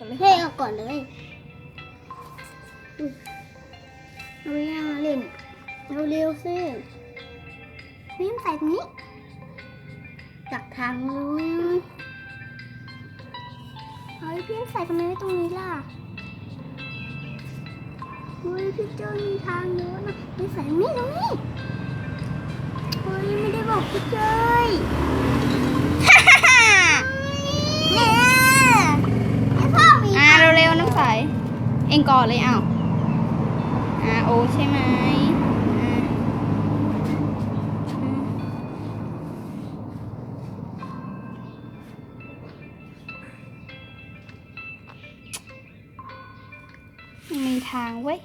กันเลยเฮ้เอาก่อนเลยเอาไปย่าเล่นเราเร็วสินี่ใส่ตรงนี้จากทางนู้นเฮ้ยพี่ใส่ทำไมไว้ตรงนี้ล่ะเฮ้ยพี่เจ้ามีทางเยอะนะพี่ใส่ตรงนี้ตรงนี้เฮ้ยไม่ได้บอกพี่เจ้ยให้พ่อมี อ่าเร็ วๆน้ำใส เองก่อนเลยอ้าวอ่าโอใช่ไหมอ่าอ่ามีทางเว้ย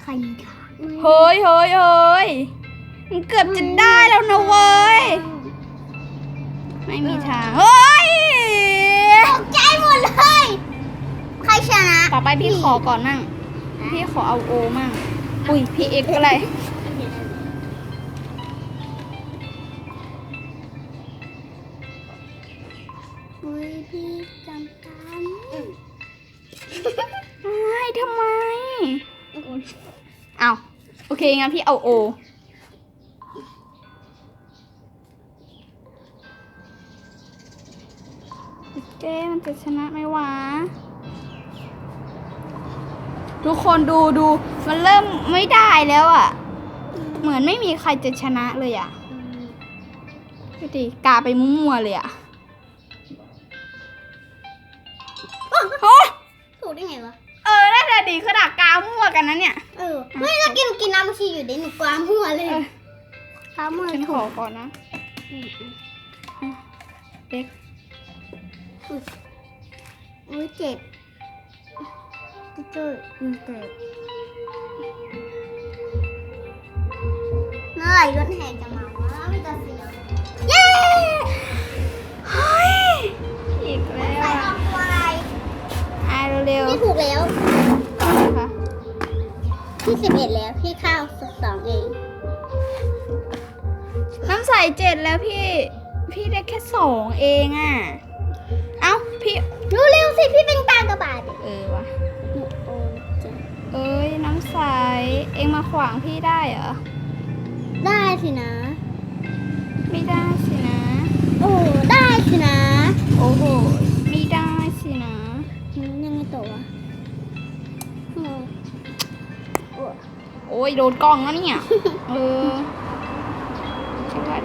ใครมีทางเฮ้ยเฮ้ยเฮ้ยมันเกือบจะได้แล้วนะเว้ย ไม่มีทาง เฮ้ยตกใจหมด เลยใครชนะต่อไปพี่ขอก่อนมั่ง พี่ขอเอาโอมั่ง อุ้ยพี่เอ็กอะไร อุ้ยพี่จำกันไม่ทำไม เอาโอเคงั้นพี่เอาโอ เจ๊มันจะชนะไหมวะ ทุกคนดูดู มันเริ่มไม่ได้แล้วอะ่ะ เหมือนไม่มีใครจะชนะเลยอะ่ะดูดิกาไปมั่วๆเลยอะ่ะโอ้ยถูกได้ไงวะ เออน่าจะดีขนาดกามั่วกันนะเนี่ย เออ ไม่แล้วกินกินน้ำมันชีอยู่เดี๋ยวหนูกวามหัวเลยเออกวามหัวฉันขอก่อนนะอืมอืมเด็ก อุ้ยเจ็บพี่เจ้ยอืมเจ็บเมื่อไหร่รถแห่จะมาวะไม่จะเสียเย้เฮ้ยอีกแล้วใส่ออะอกตัวอะไรอะเร็วพี่ถูกแล้วๆค่ะพี่สิบเอ็ดแล้วพี่ข้าวสิบสองเองน้ำใสเจ็ดแล้วพี่ พี่ได้แค่สองเองอะเอ้าพี่รู้ เร็วสิพี่เป็นตากระบาดเออวะโอ้จะเอ้ยน้ำใสเองมาขวางพี่ได้เหรอ ได้สินะ ไม่ได้สินะ โอ้ได้สินะ โอ้โหไม่ได้สินะอืมยังไงต่อวะโอ้โอ้โอ้ยโดนกล้องแล้วเนี่ยเออคิดว่า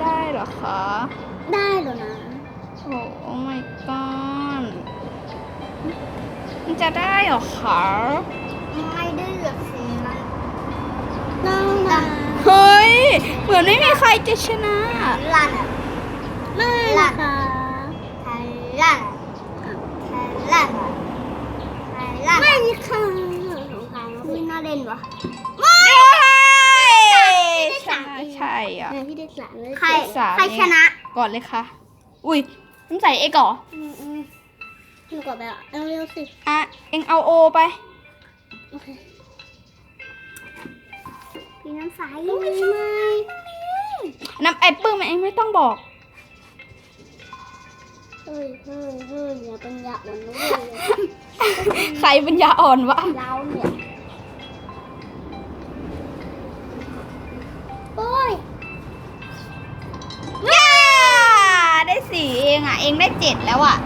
ได้เหรอคะ ได้แล้วนะ โอ้ my god มันจะได้เหรอคะไม่ได้เหลือกสีนะน้องนะเฮ้ยเหมือนไม่มีใครจะชนะลั่นไม่ค่ะไทยลั่นไทยลั่นไทยลั่นไม่ค่ะของใครไม่น่าเล่นวะเย้ใช่ใช่อะเนี่ยพี่ได้สามเลยใครใครชนะก่อนเลยค่ะ อุ้ยต้องใส่เอกเหรอ อืมอืมหนูกดไปอะเอาเร็วสิอะ เอ็งเอาโอไป โอเคพี่น้ำใสยังไงไหมน้ำไอ้ปื้มเอ็งไม่ต้องบอก เฮ้ยเฮ้ยเฮ้ยอย่าเป็นยาอ่อนนะเว้ยใครเป็นยาอ่อนวะ เราเนี่ยโอ้ยย้าได้สี่เองอะ เองได้เจ็ดแล้วอะ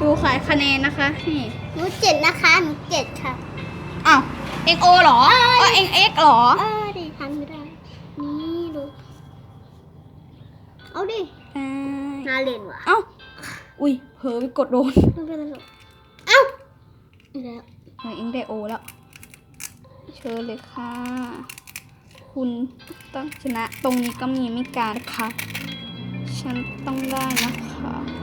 ดูขายคะแนนนะคะนี่หนูเจ็ดนะคะหนูเจ็ดค่ะ อ้าวเอ็งโอเหรอเออเอ็งเอ็กเหรอ เออดิทำไม่ได้ นี่ดู เอาดิอ่าน่าเล่นว่ะ เอ้า อุ้ยเผลอไปกดโดนไม่เป็นไรหรอกเอ้าอีกแล้วเออเอ็งได้โอแล้ว เชิญเลยค่ะ คุณต้องชนะตรงนี้ก็มีไม่การค่ะฉันต้องได้นะคะ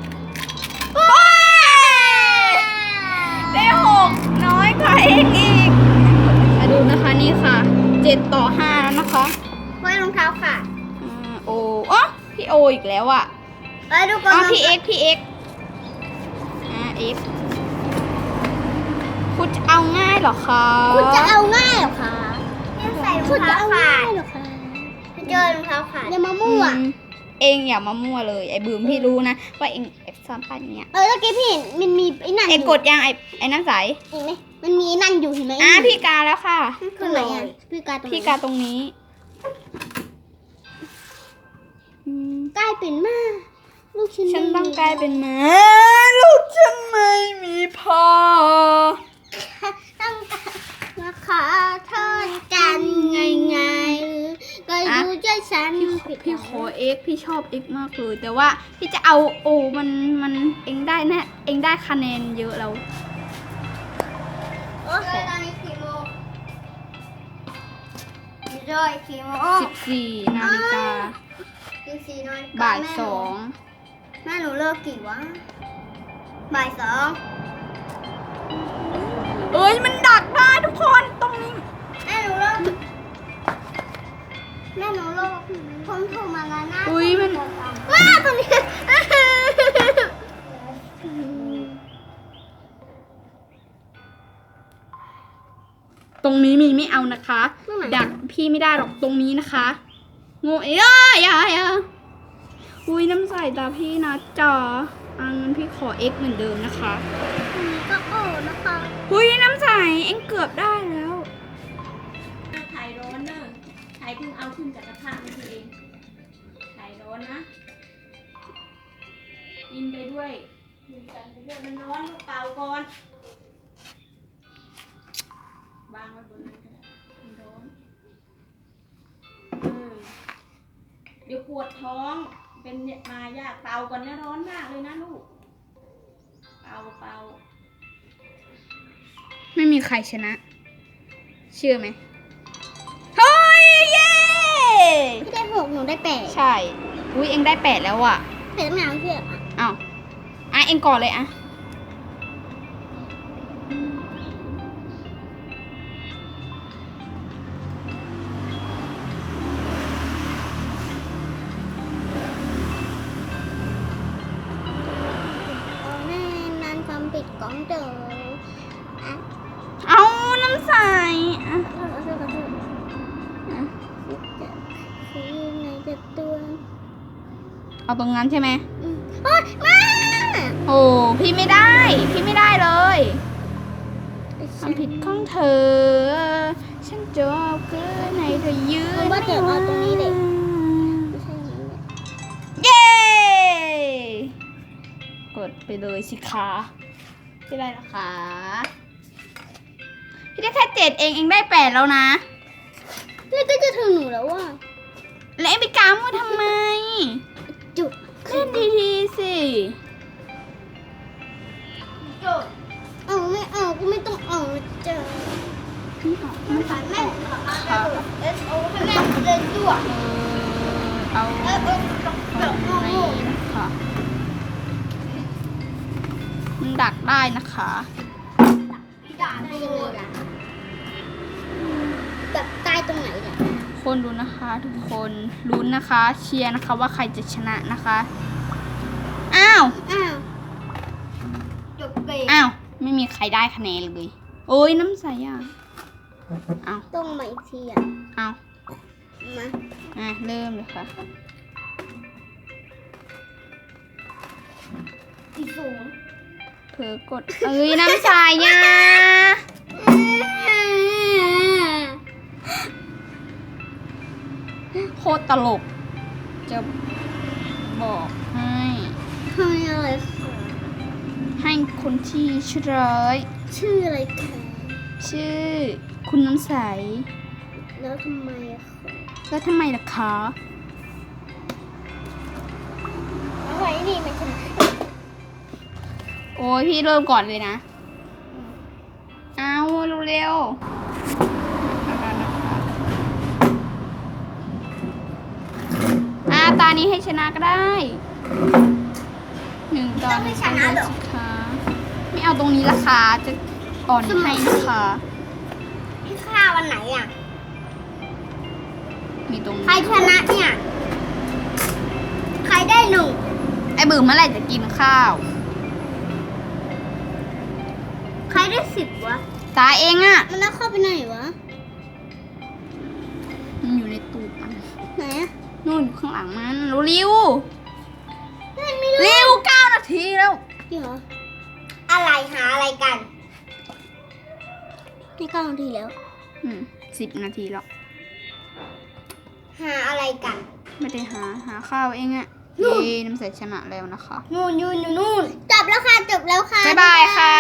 ออีกแล้วอะเอ้ยดูก่อนอ๋อพี่เอ็กพี่เอ็กอ่าเอ็กคุณจะเอาง่ายเหรอคะคุณจะเอาง่ายเหรอคะคุณจะเอาง่ายเหรอคะเจอรองเท้าขาดอย่ามามั่วอืมเองอย่ามามั่วเลย ไอ้บืมพี่รู้นะว่าเองสามพันเนี่ยเออตะกี้พี่เห็นมันมีไอ้นั่นไอ้ยู่กดยังไอ้ไอ้น้ำใสเห็นไหมมันมีไอ้นั่นอยู่เห็นไหมอะพี่กาแล้วค่ะตรงไหนอะพี่กาตรงไหนพี่กาตรงนี้ กลายเป็นมาลูกฉันฉันไม่ต้องมีกลายเป็นม้าลูกฉันไม่มีพ่อต้องการมาขอโทษกันไงไงๆก็อะดูใจฉันผิดพี่ขอเอ็กพี่ชอบเอ็กมากเลยแต่ว่าพี่จะเอาโอมันมันเองได้แน่เองได้คะแนนเยอะแล้วโอ้ยตอนนี้กี่โมงด้วยกี่โมง14นาฬิกา ตีสี่นอนบ่ายสองแม่หนูเลิกกี่วะบ่ายสองเอ้ยมันดักได้ทุกคนตรงนี้แม่หนูเลิกแม่หนูเลิกผมโทรมาแล้วนะอุ้ยมันว้าตรงนี้ตรงนี้มีไม่เอานะคะตรงไหนดักพี่ไม่ได้หรอกตรงนี้นะคะโง่เอ้ยอย่าอย่าอุ้ยน้ำใสตาพี่นะจ๋าอังั้นพี่ขอเอ็กเหมือนเดิมนะคะตรงนี้ก็โอ้นะคะอุ้ยน้ำใสเอ็งเกือบได้แล้วไข่ร้อนเนอะไข่เพิ่งเอาขึ้นจากกระทะนี่เองไข่ร้อนนะกินไปด้วยกินกันไปด้วยมันร้อนลูกเป่าก่อนวางไว้บนนั้นก็ได้มัน เดี๋ยวปวดท้องเป็นเนี่ยมายากเป่าก่อนนะร้อนมากเลยนะลูก เป่าเป่าไม่มีใครชนะ เชื่อไหมเฮ้ยเย้พี่ได้หกหนูได้แปดใช่ อุ้ยเอ็งได้แปดแล้วอะแปดตั้งนานพี่อะอ้าวอะเอ็งก่อนเลยอะ เอาตรงนั้นใช่ไหมอืมโอ๊ยมาโอ้พี่ไม่ได้ พี่ไม่ได้เลยความผิดของเธอ ฉันจะเอาเกินในเธอยืนว่าเดี๋ยวเอาตรงนี้เด็กไม่ไม่ใช่อย่างนั้นเนี่ยเย้ กดไปเลยสิคะพี่ได้นะคะ พี่ได้แค่เจ็ดเองเองได้แปดแล้วนะแล้วก็จะถึงหนูแล้วว่าแล้วเอ็งไปกามัวทำไม จุดเล่นดีๆสิเอาไม่เอาก็ไม่ต้องเอาเจอไม่เอาไม่ฝันแม่ขอเอาเอสโอให้แม่เดินด้วยเอาเออเออต้องตเดิรนงโง่นี้นะคะมันดักได้นะคะด่าได้ยังไงล่ะแบบตายตรงไหนล่ะ คนดูนะคะ ทุกคนลุ้นนะคะ เชียร์นะคะว่าใครจะชนะนะคะ อ้าวอ้าวจบเกมอ้าวไม่มีใครได้คะแนนเลย โอ้ยน้ำใสอะอ้าวต้องมาอีกทีอะอ้าวมาอะเริ่มเลยค่ะอีกศูนย์เผลอกดเอ้ยน้ำใสอะ โคตรตลก จะบอกให้ทำอะไรคะให้คนที่ชื่อร้อย ชื่ออะไรคะชื่อคุณน้ำใส แล้วทำไมอะคะแล้วทำไมล่ะคะ เอาไว้นี่มันชนะโอ้ยพี่เริ่มก่อนเลยนะ เอาเร็วๆแล้วกันนะคะอ่า ตานี้ให้ชนะก็ได้หนึ่งตอนสิคะไม่เอาตรงนี้ละค่ะจะอ่อนให้นะคะพี่ข้าวันไหนอะมีตรงใครนี้ชนะเนี่ย ใครได้หนึ่งไอ้บือเมื่อไหร่จะกินข้าว ใครได้สิบวะ ตาเองอะมันแล้วเข้าไปไหนวะ นอะนู่นอยู่ข้างหลังมันเร็วไม่ไม่ๆรู้เร็วเก้านาทีแล้วจริงเหรออะไรหาอะไรกันนี่เก้านาทีแล้ว อืมสิบนาทีแล้ว หาอะไรกันไม่ได้หาหาข้าวเองอะนู่นเย้น้ำใสชนะแล้วนะคะ นู่นนู่นนู่น จบแล้วค่ะ จบแล้วค่ะ บ๊ายบายค่ะ